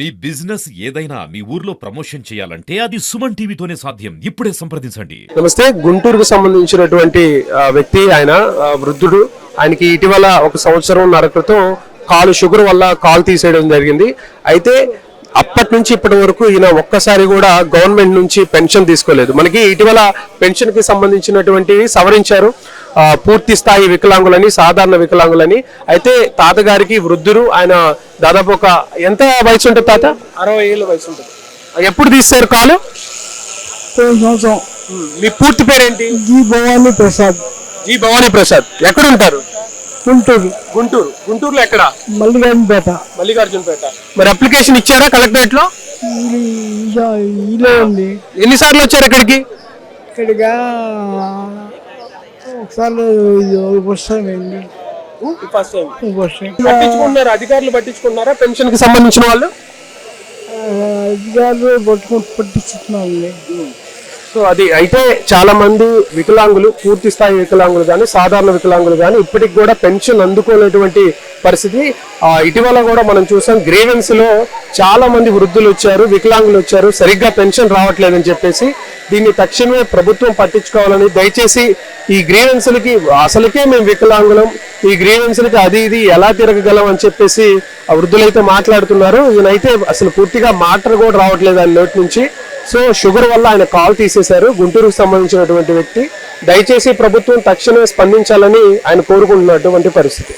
మీ business ఏదైనా మీ ఊర్లో promotion చేయాలంటే అది సుమన్ టీవీతోనే సాధ్యం. ఇప్పుడే సంప్రదించండి. నమస్తే. గుంటూరుకు సంబంధించినటువంటి వ్యక్తి ఆయన వృద్ధుడు. ఆయనకి ఇటీవల ఒక సంవత్సరం క్రితం కాలు షుగర్ వల్ల కాలు తీసేయడం జరిగింది. అయితే అప్పటి నుంచి ఇప్పటి వరకు ఈయన ఒక్కసారి కూడా గవర్నమెంట్ నుంచి పెన్షన్ తీసుకోలేదు. మనకి ఇటీవల పెన్షన్కి సంబంధించినటువంటివి సవరించారు. పూర్తి స్థాయి వికలాంగులని సాధారణ వికలాంగులని. అయితే తాతగారికి వృద్ధుడు ఆయన దాదాపు ఒక ఎంత వయసు ఉంటుంది తాత? అరవై ఏళ్ళ వయసు ఉంటుంది. ఎప్పుడు తీస్తారు కాలు? సంవత్సరం. మీ పూర్తి పేరేంటి? జి భవానీ ప్రసాద్. జి భవానీ ప్రసాద్. ఎక్కడ ఉంటారు గుంటూరు. గుంటూరు. గుంటూరులో ఎక్కడ? మల్లిగానిపేట మల్లికార్జునపేట. మరి అప్లికేషన్ ఇచ్చారా కలెక్టరేట్లో ఎన్నిసార్లు వచ్చారు ఇక్కడికి? ఇక్కడిగా ఫస్ట్ టైం వస్తాం పట్టించుకుంటున్నారు అధికారులు పట్టించుకున్నారా పెన్షన్కి సంబంధించిన వాళ్ళు? అధికారులు పట్టుకుని సో అది అయితే చాలా మంది వికలాంగులు పూర్తి స్థాయి వికలాంగులు కానీ సాధారణ వికలాంగులు కానీ ఇప్పటికి కూడా పెన్షన్ అందుకోలేటువంటి పరిస్థితి. ఇటీవల కూడా మనం చూసాం గ్రీవెన్స్లో చాలా మంది వృద్ధులు వచ్చారు వికలాంగులు వచ్చారు సరిగ్గా పెన్షన్ రావట్లేదని చెప్పేసి దీన్ని తక్షణమే ప్రభుత్వం పట్టించుకోవాలని దయచేసి ఈ గ్రీవెన్స్లకి అసలుకే మేము వికలాంగులం ఈ గ్రీవెన్స్లకి అది ఇది ఎలా తిరగగలం అని చెప్పేసి ఆ వృద్ధులైతే మాట్లాడుతున్నారు. ఈయనైతే అసలు పూర్తిగా మాటలు కూడా రావట్లేదు ఆయన నోటి నుంచి. సో షుగర్ వల్ల ఆయన కాల్ తీసేశారు. గుంటూరుకు సంబంధించినటువంటి వ్యక్తి. దయచేసి ప్రభుత్వం తక్షణమే స్పందించాలని ఆయన కోరుకుంటున్నటువంటి పరిస్థితి.